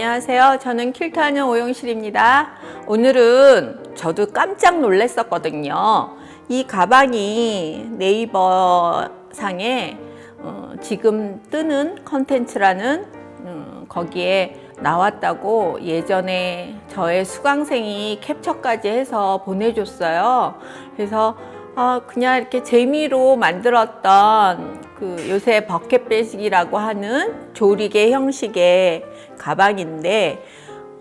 안녕하세요. 저는 킬트하는 오영실입니다. 오늘은 저도 깜짝 놀랐었거든요. 이 가방이 네이버 상에 어, 지금 뜨는 컨텐츠라는 음, 거기에 나왔다고 예전에 저의 수강생이 캡처까지 해서 보내줬어요. 그래서 아, 그냥 이렇게 재미로 만들었던 그 요새 버켓백이라고 하는 조리개 형식의 가방인데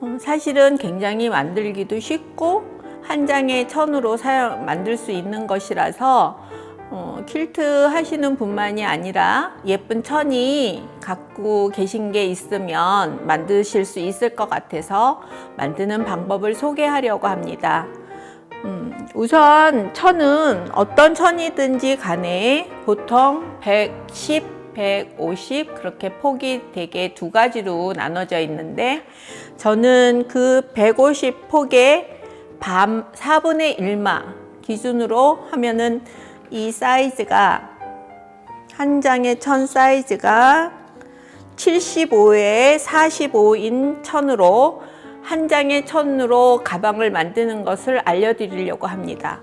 어, 사실은 굉장히 만들기도 쉽고 한 장의 천으로 사용 만들 수 있는 것이라서 어, 퀼트 하시는 분만이 아니라 예쁜 천이 갖고 계신 게 있으면 만드실 수 있을 것 같아서 만드는 방법을 소개하려고 합니다. 음, 우선 천은 어떤 천이든지 간에 보통 110, 150 그렇게 폭이 되게 두 가지로 나눠져 있는데 저는 그 150 폭의 반 4분의 1마 기준으로 하면은 이 사이즈가 한 장의 천 사이즈가 75에 45인 천으로 한 장의 천으로 가방을 만드는 것을 알려드리려고 합니다.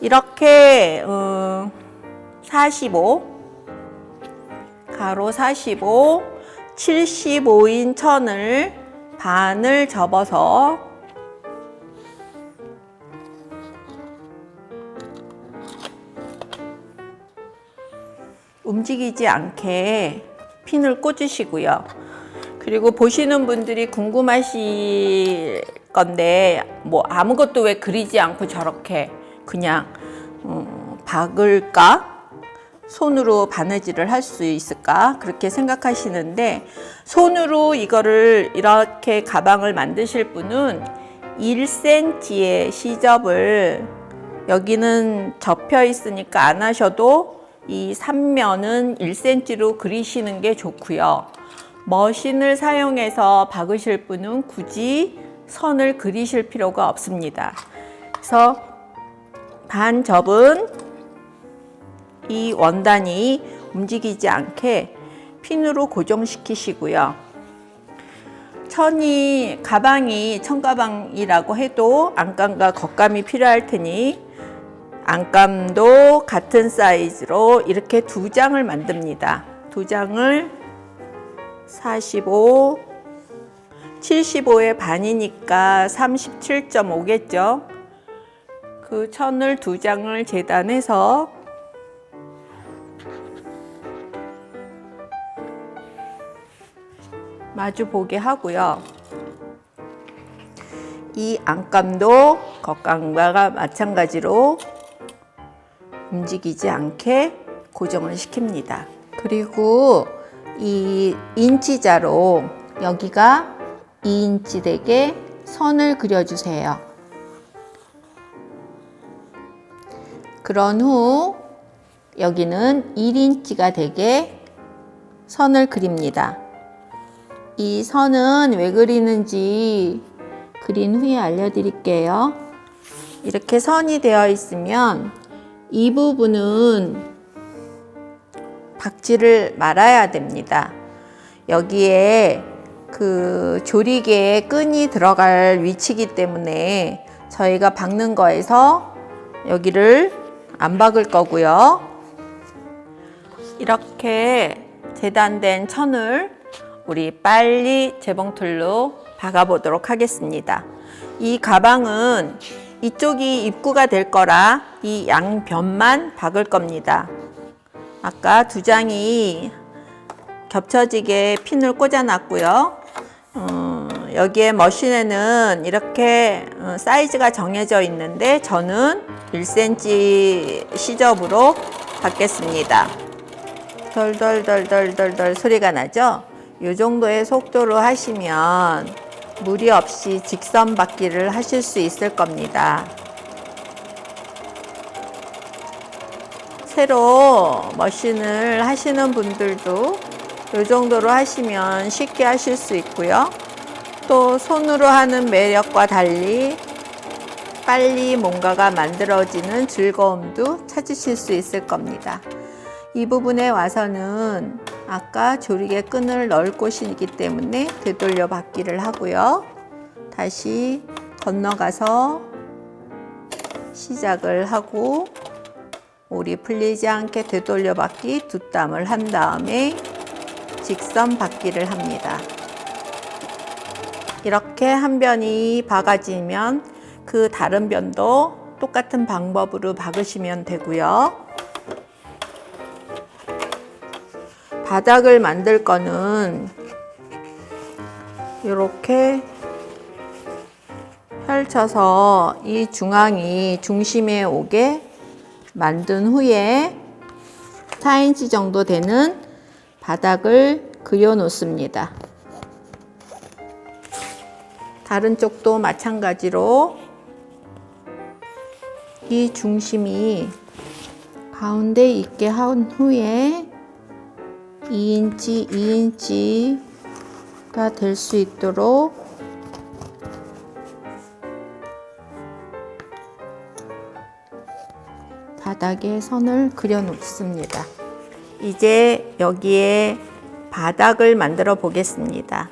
이렇게 어, 45 가로 45 75인 천을 반을 접어서 움직이지 않게 핀을 꽂으시고요. 그리고 보시는 분들이 궁금하실 건데 뭐 아무것도 왜 그리지 않고 저렇게 그냥 음, 박을까? 손으로 바느질을 할 수 있을까? 그렇게 생각하시는데 손으로 이거를 이렇게 가방을 만드실 분은 1cm의 시접을 여기는 접혀 있으니까 안 하셔도 이 3면은 1cm로 그리시는 게 좋고요. 머신을 사용해서 박으실 분은 굳이 선을 그리실 필요가 없습니다. 그래서 반 접은 이 원단이 움직이지 않게 핀으로 고정시키시고요. 천이 가방이 천가방이라고 해도 안감과 겉감이 필요할 테니 안감도 같은 사이즈로 이렇게 두 장을 만듭니다. 두 장을 45, 75의 반이니까 37.5겠죠. 그 천을 두 장을 재단해서 마주 보게 하고요. 이 안감도 겉감과 마찬가지로 움직이지 않게 고정을 시킵니다. 그리고 이 인치자로 여기가 2인치 되게 선을 그려주세요. 그런 후 여기는 1인치가 되게 선을 그립니다. 이 선은 왜 그리는지 그린 후에 알려드릴게요. 이렇게 선이 되어 있으면 이 부분은 박지를 말아야 됩니다. 여기에 그 조리개에 끈이 들어갈 위치이기 때문에 저희가 박는 거에서 여기를 안 박을 거고요. 이렇게 재단된 천을 우리 빨리 재봉틀로 박아 보도록 하겠습니다. 이 가방은 이쪽이 입구가 될 거라 이 양변만 박을 겁니다. 아까 두 장이 겹쳐지게 핀을 꽂아놨고요. 어, 여기에 머신에는 이렇게 어, 사이즈가 정해져 있는데 저는 1cm 시접으로 받겠습니다. 덜덜덜덜덜덜 소리가 나죠? 이 정도의 속도로 하시면 무리 없이 직선 받기를 하실 수 있을 겁니다. 새로 머신을 하시는 분들도 이 정도로 하시면 쉽게 하실 수 있고요. 또 손으로 하는 매력과 달리 빨리 뭔가가 만들어지는 즐거움도 찾으실 수 있을 겁니다. 이 부분에 와서는 아까 조리개 끈을 넣을 곳이기 때문에 되돌려 받기를 하고요. 다시 건너가서 시작을 하고 올이 풀리지 않게 되돌려 받기 두 땀을 한 다음에 직선 받기를 합니다. 이렇게 한 변이 박아지면 그 다른 변도 똑같은 방법으로 박으시면 되고요. 바닥을 만들 거는 이렇게 펼쳐서 이 중앙이 중심에 오게 만든 후에 4인치 정도 되는 바닥을 그려 놓습니다. 다른 쪽도 마찬가지로 이 중심이 가운데 있게 한 후에 2인치, 2인치가 될 수 있도록 바닥에 선을 그려 놓습니다. 이제 여기에 바닥을 만들어 보겠습니다.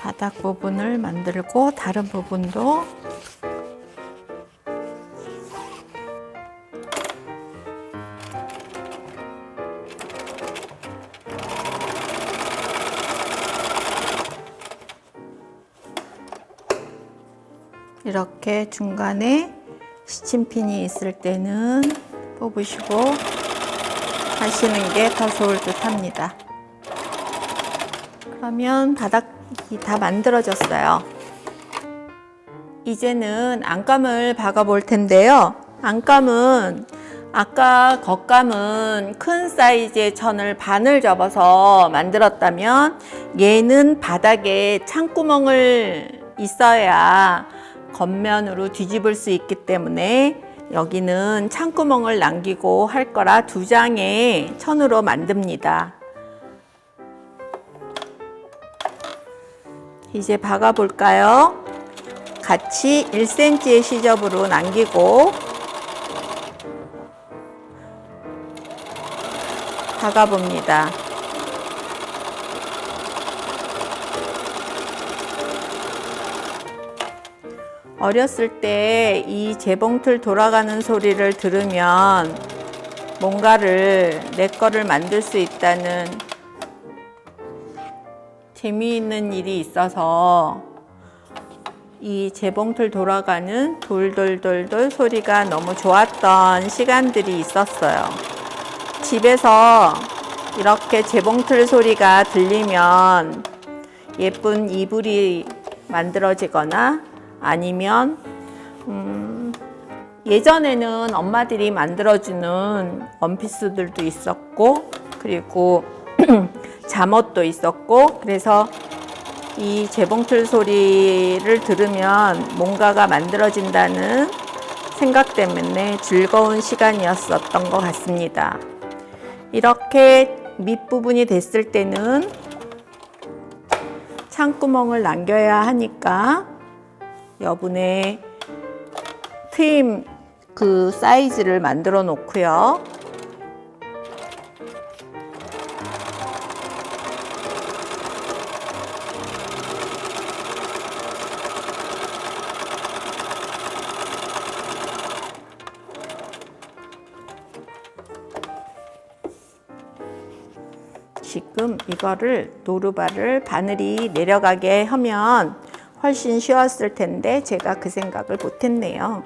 바닥 부분을 만들고 다른 부분도 이렇게 중간에 시침핀이 있을 때는 뽑으시고 하시는 게 더 좋을 듯 합니다. 그러면 바닥이 다 만들어졌어요. 이제는 안감을 박아 볼 텐데요. 안감은 아까 겉감은 큰 사이즈의 천을 반을 접어서 만들었다면 얘는 바닥에 창구멍을 있어야 겉면으로 뒤집을 수 있기 때문에 여기는 창구멍을 남기고 할 거라 두 장의 천으로 만듭니다. 이제 박아 볼까요? 같이 1cm의 시접으로 남기고 박아 봅니다. 어렸을 때 이 재봉틀 돌아가는 소리를 들으면 뭔가를 내 거를 만들 수 있다는 재미있는 일이 있어서 이 재봉틀 돌아가는 돌돌돌돌 소리가 너무 좋았던 시간들이 있었어요. 집에서 이렇게 재봉틀 소리가 들리면 예쁜 이불이 만들어지거나 아니면 음, 예전에는 엄마들이 만들어주는 원피스들도 있었고 그리고 잠옷도 있었고 그래서 이 재봉틀 소리를 들으면 뭔가가 만들어진다는 생각 때문에 즐거운 시간이었었던 것 같습니다. 이렇게 밑부분이 됐을 때는 창구멍을 남겨야 하니까 여분의 트임 그 사이즈를 만들어 놓고요. 지금 이거를 노루발을 바늘이 내려가게 하면 훨씬 쉬웠을 텐데 제가 그 생각을 못했네요.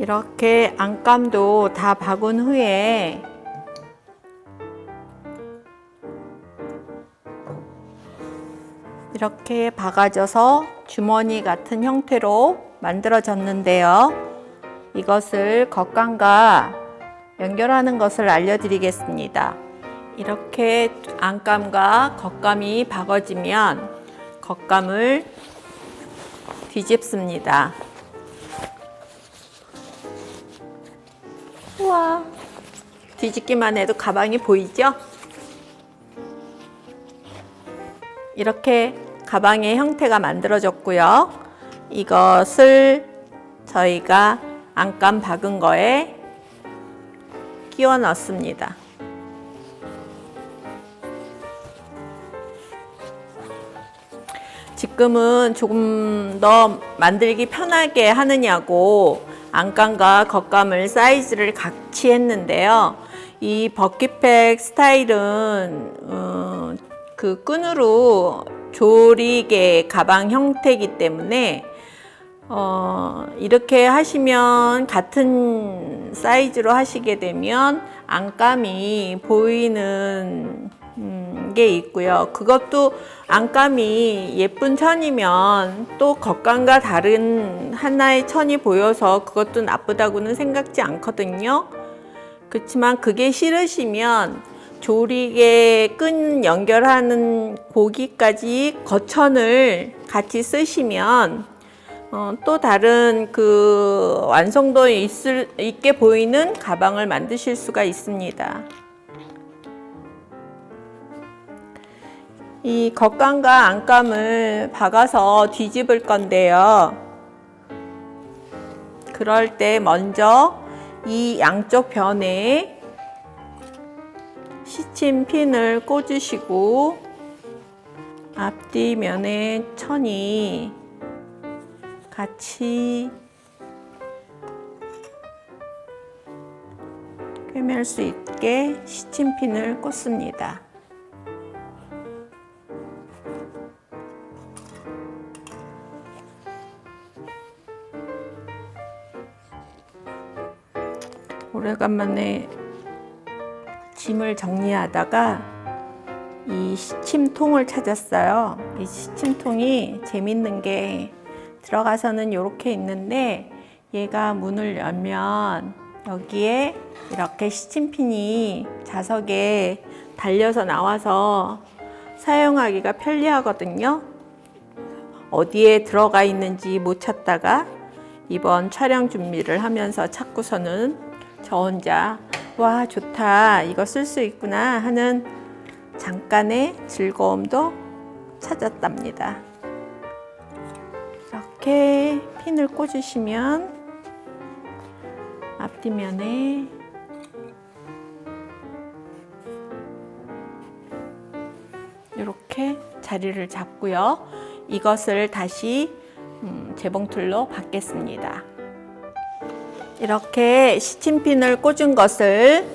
이렇게 안감도 다 박은 후에 이렇게 박아져서 주머니 같은 형태로 만들어졌는데요. 이것을 겉감과 연결하는 것을 알려드리겠습니다. 이렇게 안감과 겉감이 박아지면 겉감을 뒤집습니다. 우와, 뒤집기만 해도 가방이 보이죠? 이렇게 가방의 형태가 만들어졌고요. 이것을 저희가 안감 박은 거에 끼워 넣습니다. 지금은 조금 더 만들기 편하게 하느냐고 안감과 겉감을 사이즈를 같이 했는데요. 이 버킷백 스타일은 어, 그 끈으로 조리개 가방 형태이기 때문에 어, 이렇게 하시면 같은 사이즈로 하시게 되면 안감이 보이는 음, 게 있고요. 그것도 안감이 예쁜 천이면 또 겉감과 다른 하나의 천이 보여서 그것도 나쁘다고는 생각지 않거든요. 그렇지만 그게 싫으시면 조리개 끈 연결하는 고기까지 거천을 같이 쓰시면 어, 또 다른 그 완성도 있을, 있게 보이는 가방을 만드실 수가 있습니다. 이 겉감과 안감을 박아서 뒤집을 건데요. 그럴 때 먼저 이 양쪽 변에 시침 핀을 꽂으시고 앞뒤 면에 천이 같이 꿰맬 수 있게 시침핀을 꽂습니다. 오래간만에 짐을 정리하다가 이 시침통을 찾았어요. 이 시침통이 재밌는 게 들어가서는 이렇게 있는데 얘가 문을 열면 여기에 이렇게 시침핀이 자석에 달려서 나와서 사용하기가 편리하거든요. 어디에 들어가 있는지 못 찾다가 이번 촬영 준비를 하면서 찾고서는 저 혼자 와 좋다 이거 쓸 수 있구나 하는 잠깐의 즐거움도 찾았답니다. 이렇게 핀을 꽂으시면 앞뒤면에 이렇게 자리를 잡고요. 이것을 다시 음, 재봉틀로 받겠습니다. 이렇게 시침핀을 꽂은 것을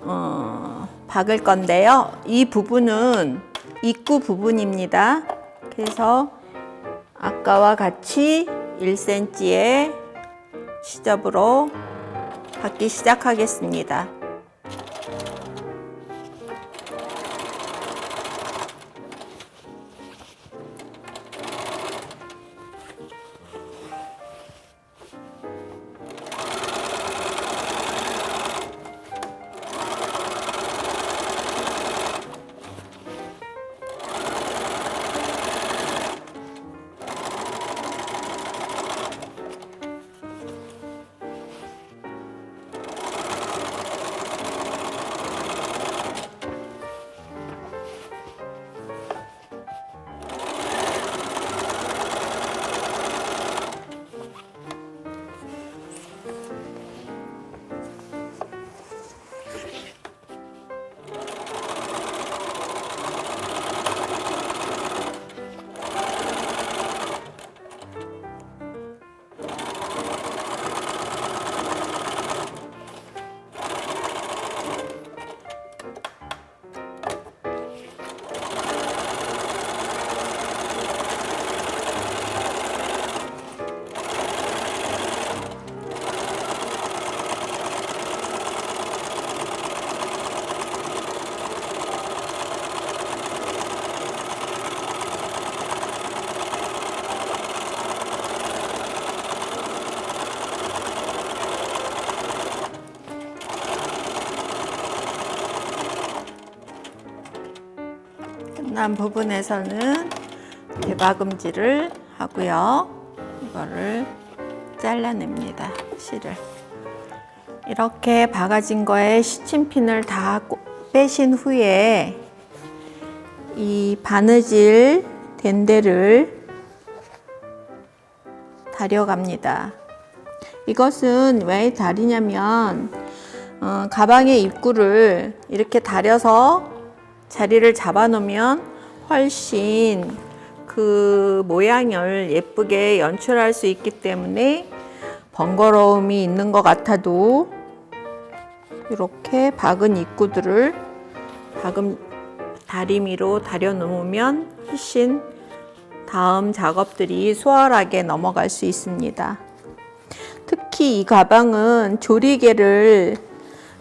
어, 박을 건데요. 이 부분은 입구 부분입니다. 그래서 아까와 같이 1cm의 시접으로 박기 시작하겠습니다. 난 부분에서는 대박음질을 하고요. 이거를 잘라냅니다. 실을. 이렇게 박아진 거에 시침핀을 다 꼬- 빼신 후에 이 바느질 된 데를 다려갑니다. 이것은 왜 다리냐면 어, 가방의 입구를 이렇게 다려서 자리를 잡아 놓으면 훨씬 그 모양을 예쁘게 연출할 수 있기 때문에 번거로움이 있는 것 같아도 이렇게 박은 입구들을 박음 다리미로 다려 놓으면 훨씬 다음 작업들이 수월하게 넘어갈 수 있습니다. 특히 이 가방은 조리개를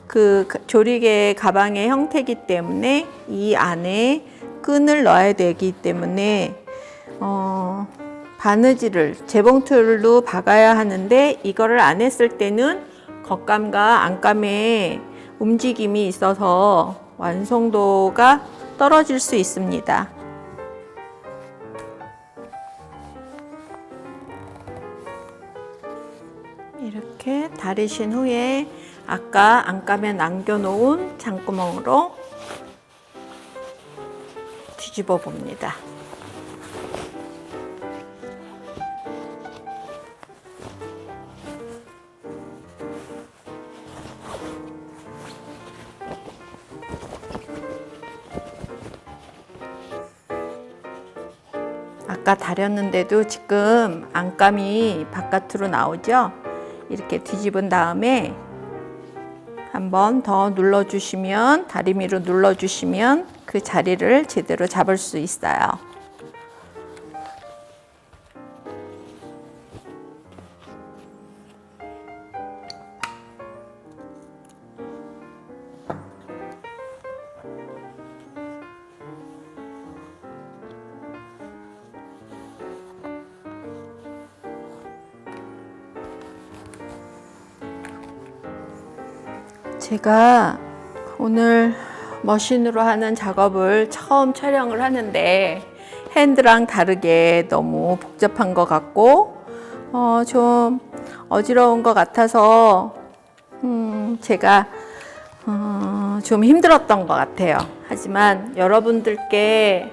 그 가- 조리개 가방의 형태이기 때문에 이 안에 끈을 넣어야 되기 때문에 어, 바느질을 재봉틀로 박아야 하는데 이거를 안 했을 때는 겉감과 안감의 움직임이 있어서 완성도가 떨어질 수 있습니다. 이렇게 다리신 후에 아까 안감에 남겨놓은 장구멍으로 뒤집어 봅니다. 아까 다렸는데도 지금 안감이 바깥으로 나오죠? 이렇게 뒤집은 다음에 한번 더 눌러주시면 다리미로 눌러주시면 그 자리를 제대로 잡을 수 있어요. 제가 오늘 머신으로 하는 작업을 처음 촬영을 하는데 핸드랑 다르게 너무 복잡한 것 같고 어, 좀 어지러운 것 같아서 음, 제가 어, 좀 힘들었던 것 같아요. 하지만 여러분들께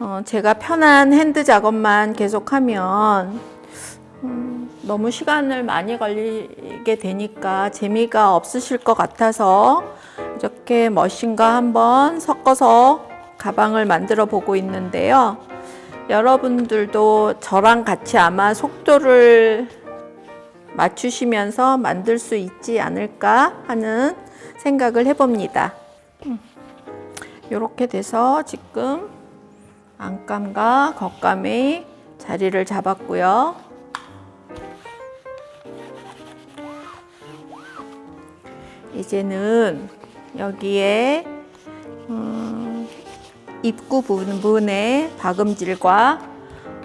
어, 제가 편한 핸드 작업만 계속하면 음, 너무 시간을 많이 걸리게 되니까 재미가 없으실 것 같아서 이렇게 머신과 한번 섞어서 가방을 만들어 보고 있는데요. 여러분들도 저랑 같이 아마 속도를 맞추시면서 만들 수 있지 않을까 하는 생각을 해봅니다. 이렇게 돼서 지금 안감과 겉감의 자리를 잡았고요. 이제는 여기에 음, 입구 부분에 박음질과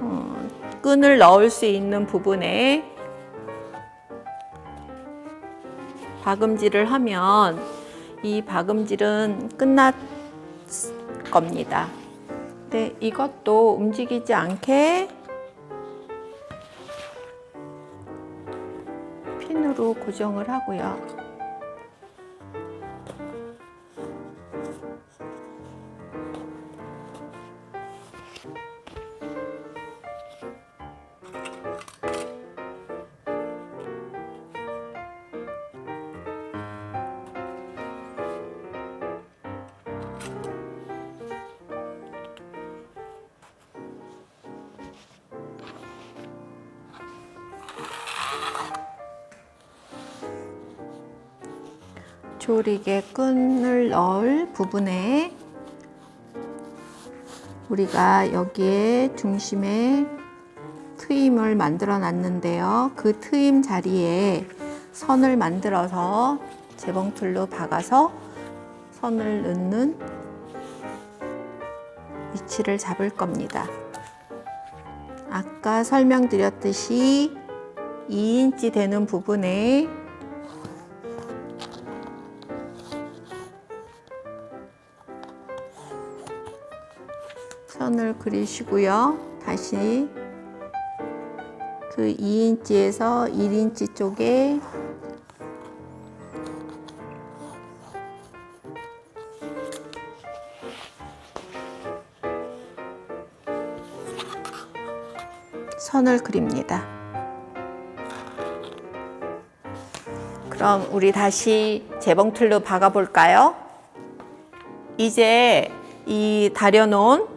어, 끈을 넣을 수 있는 부분에 박음질을 하면 이 박음질은 끝났 겁니다. 근데 이것도 움직이지 않게 핀으로 고정을 하고요. 조리개 끈을 넣을 부분에 우리가 여기에 중심에 트임을 만들어 놨는데요. 그 트임 자리에 선을 만들어서 재봉틀로 박아서 선을 넣는 위치를 잡을 겁니다. 아까 설명드렸듯이 2인치 되는 부분에 선을 그리시고요. 다시 그 2인치에서 1인치 쪽에 선을 그립니다. 그럼 우리 다시 재봉틀로 박아 볼까요? 이제 이 다려놓은 어,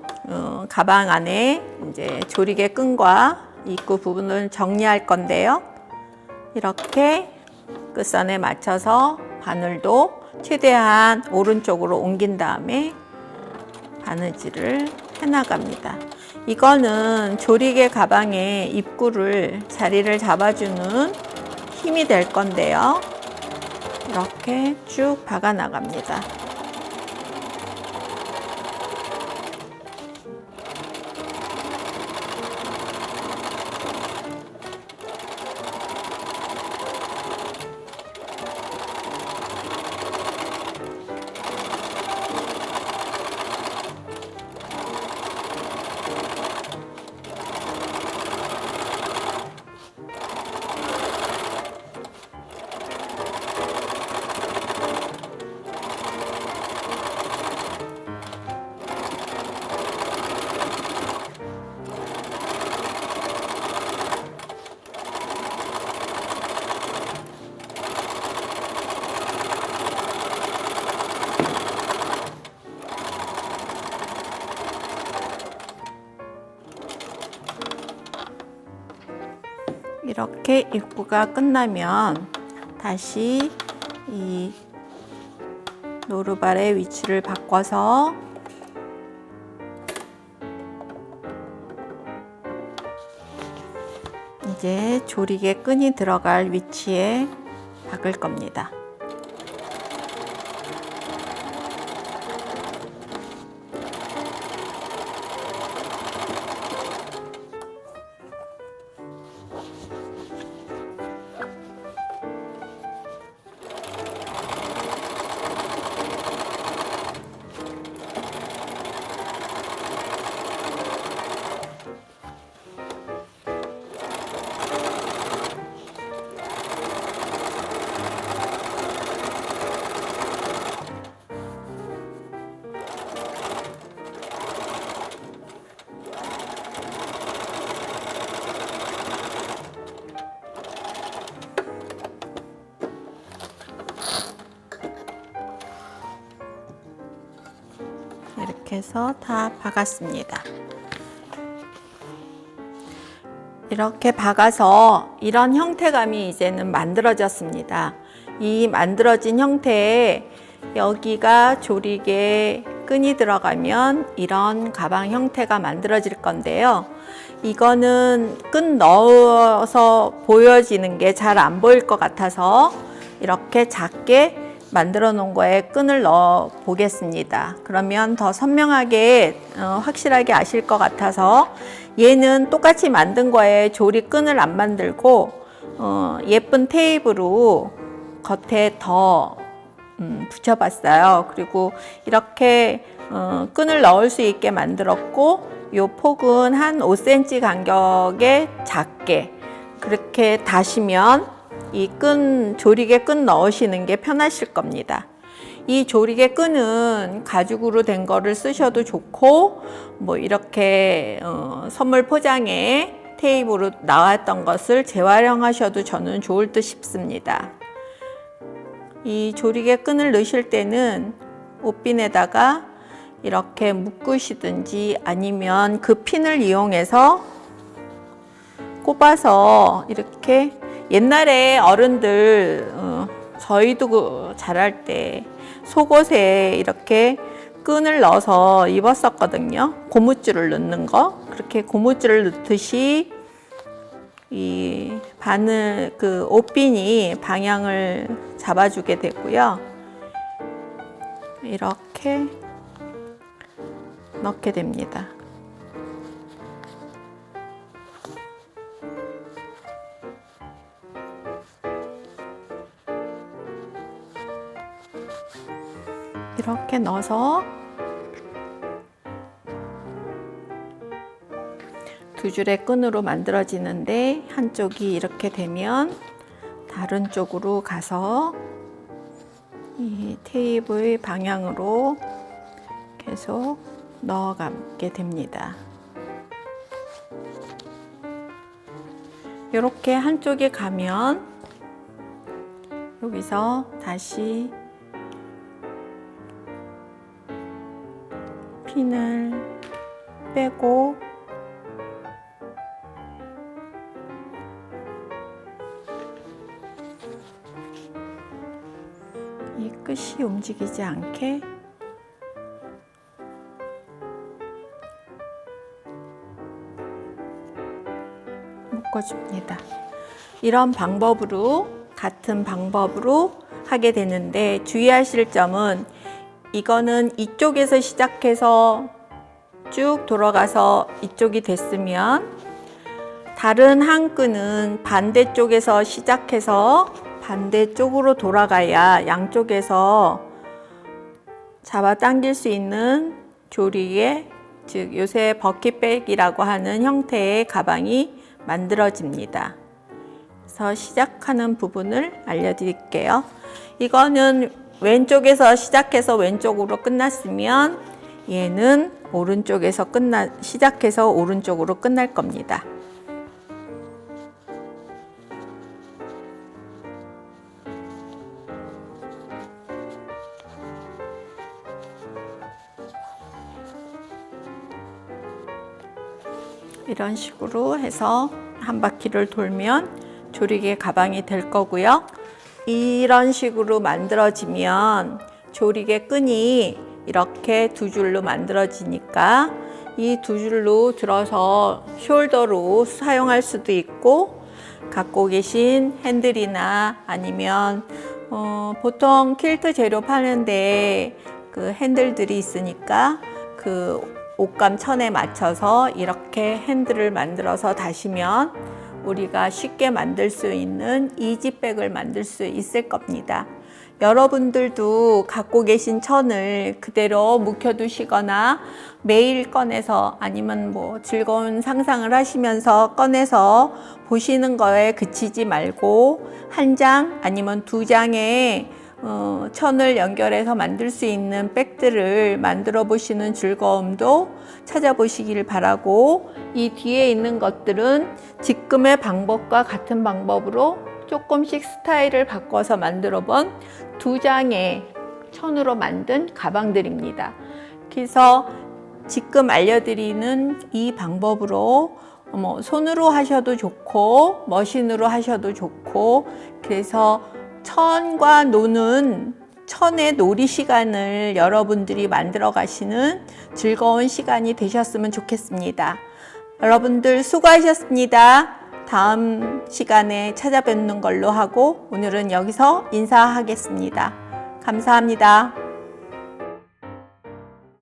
가방 안에 이제 조리개 끈과 입구 부분을 정리할 건데요. 이렇게 끝선에 맞춰서 바늘도 최대한 오른쪽으로 옮긴 다음에 바느질을 해나갑니다. 이거는 조리개 가방의 입구를 자리를 잡아주는 힘이 될 건데요. 이렇게 쭉 박아 나갑니다. 이렇게 입구가 끝나면 다시 이 노루발의 위치를 바꿔서 이제 조리개 끈이 들어갈 위치에 박을 겁니다. 해서 다 박았습니다. 이렇게 박아서 이런 형태감이 이제는 만들어졌습니다. 이 만들어진 형태에 여기가 조리개 끈이 들어가면 이런 가방 형태가 만들어질 건데요. 이거는 끈 넣어서 보여지는 게 잘 안 보일 것 같아서 이렇게 작게 만들어 놓은 거에 끈을 넣어 보겠습니다. 그러면 더 선명하게 어, 확실하게 아실 것 같아서 얘는 똑같이 만든 거에 조리 끈을 안 만들고 어, 예쁜 테이프로 겉에 더 음, 붙여봤어요. 그리고 이렇게 어, 끈을 넣을 수 있게 만들었고 요 폭은 한 5cm 간격에 작게 그렇게 다시면 이 끈 조리개 끈 넣으시는 게 편하실 겁니다. 이 조리개 끈은 가죽으로 된 거를 쓰셔도 좋고 뭐 이렇게 어, 선물 포장에 테이프로 나왔던 것을 재활용하셔도 저는 좋을 듯 싶습니다. 이 조리개 끈을 넣으실 때는 옷핀에다가 이렇게 묶으시든지 아니면 그 핀을 이용해서 꼽아서 이렇게 옛날에 어른들 어, 저희도 그 잘할 때 속옷에 이렇게 끈을 넣어서 입었었거든요. 고무줄을 넣는 거 그렇게 고무줄을 넣듯이 이 바늘 그 옷핀이 방향을 잡아주게 되고요. 이렇게 넣게 됩니다. 이렇게 넣어서 두 줄의 끈으로 만들어지는데 한쪽이 이렇게 되면 다른 쪽으로 가서 이 테이블 방향으로 계속 넣어가게 됩니다. 이렇게 한쪽에 가면 여기서 다시 핀을 빼고 이 끝이 움직이지 않게 묶어줍니다. 이런 방법으로 같은 방법으로 하게 되는데 주의하실 점은 이거는 이쪽에서 시작해서 쭉 돌아가서 이쪽이 됐으면 다른 한 끈은 반대쪽에서 시작해서 반대쪽으로 돌아가야 양쪽에서 잡아 당길 수 있는 조리개, 즉 요새 버킷백이라고 하는 형태의 가방이 만들어집니다. 그래서 시작하는 부분을 알려드릴게요. 이거는 왼쪽에서 시작해서 왼쪽으로 끝났으면 얘는 오른쪽에서 끝나 시작해서 오른쪽으로 끝날 겁니다. 이런 식으로 해서 한 바퀴를 돌면 조리개 가방이 될 거고요. 이런 식으로 만들어지면 조리개 끈이 이렇게 두 줄로 만들어지니까 이 두 줄로 들어서 숄더로 사용할 수도 있고 갖고 계신 핸들이나 아니면 어, 보통 킬트 재료 파는데 그 핸들들이 있으니까 그 옷감 천에 맞춰서 이렇게 핸들을 만들어서 다시면 우리가 쉽게 만들 수 있는 이지백을 만들 수 있을 겁니다. 여러분들도 갖고 계신 천을 그대로 묵혀두시거나 매일 꺼내서 아니면 뭐 즐거운 상상을 하시면서 꺼내서 보시는 거에 그치지 말고 한 장 아니면 두 장의 어, 천을 연결해서 만들 수 있는 백들을 만들어 보시는 즐거움도 찾아보시길 바라고 이 뒤에 있는 것들은 지금의 방법과 같은 방법으로 조금씩 스타일을 바꿔서 만들어 본 두 장의 천으로 만든 가방들입니다. 그래서 지금 알려드리는 이 방법으로 뭐 손으로 하셔도 좋고 머신으로 하셔도 좋고 그래서 천과 노는 천의 놀이 시간을 여러분들이 만들어 가시는 즐거운 시간이 되셨으면 좋겠습니다. 여러분들 수고하셨습니다. 다음 시간에 찾아뵙는 걸로 하고 오늘은 여기서 인사하겠습니다. 감사합니다.